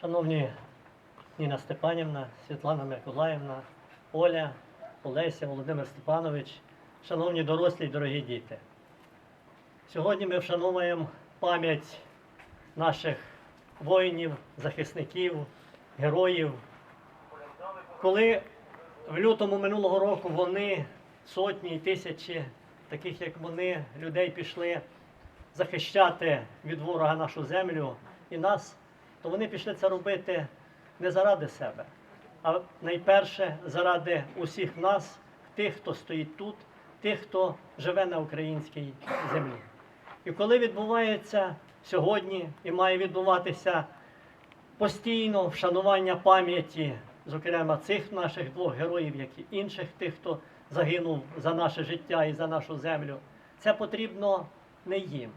Шановні Ніна Степанівна, Світлана Миколаївна, Оля, Олеся, Володимир Степанович, шановні дорослі й дорогі діти. Сьогодні ми вшановуємо пам'ять наших воїнів, захисників, героїв. Коли в лютому минулого року вони, сотні і тисячі, таких як вони, людей пішли захищати від ворога нашу землю і нас, то вони пішли це робити не заради себе, а найперше заради усіх нас, тих, хто стоїть тут, тих, хто живе на українській землі. І коли відбувається сьогодні і має відбуватися постійно вшанування пам'яті, зокрема цих наших двох героїв, як і інших тих, хто загинув за наше життя і за нашу землю, це потрібно не їм.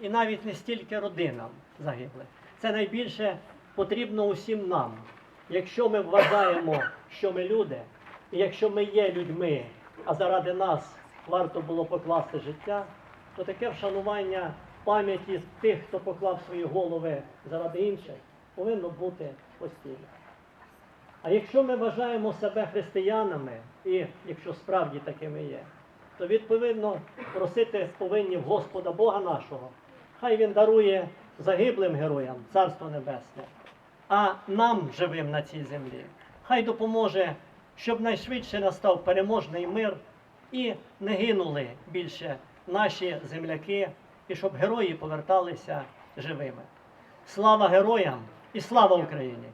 І навіть не стільки родинам загиблих. Це найбільше потрібно усім нам. Якщо ми вважаємо, що ми люди, і якщо ми є людьми, а заради нас варто було покласти життя, то таке вшанування пам'яті тих, хто поклав свої голови заради інших, повинно бути постійно. А якщо ми вважаємо себе християнами, і якщо справді такими є, то відповідно просити повинні Господа Бога нашого. Хай Він дарує загиблим героям Царство Небесне, а нам, живим на цій землі, хай допоможе, щоб найшвидше настав переможний мир і не гинули більше наші земляки, і щоб герої поверталися живими. Слава героям і слава Україні!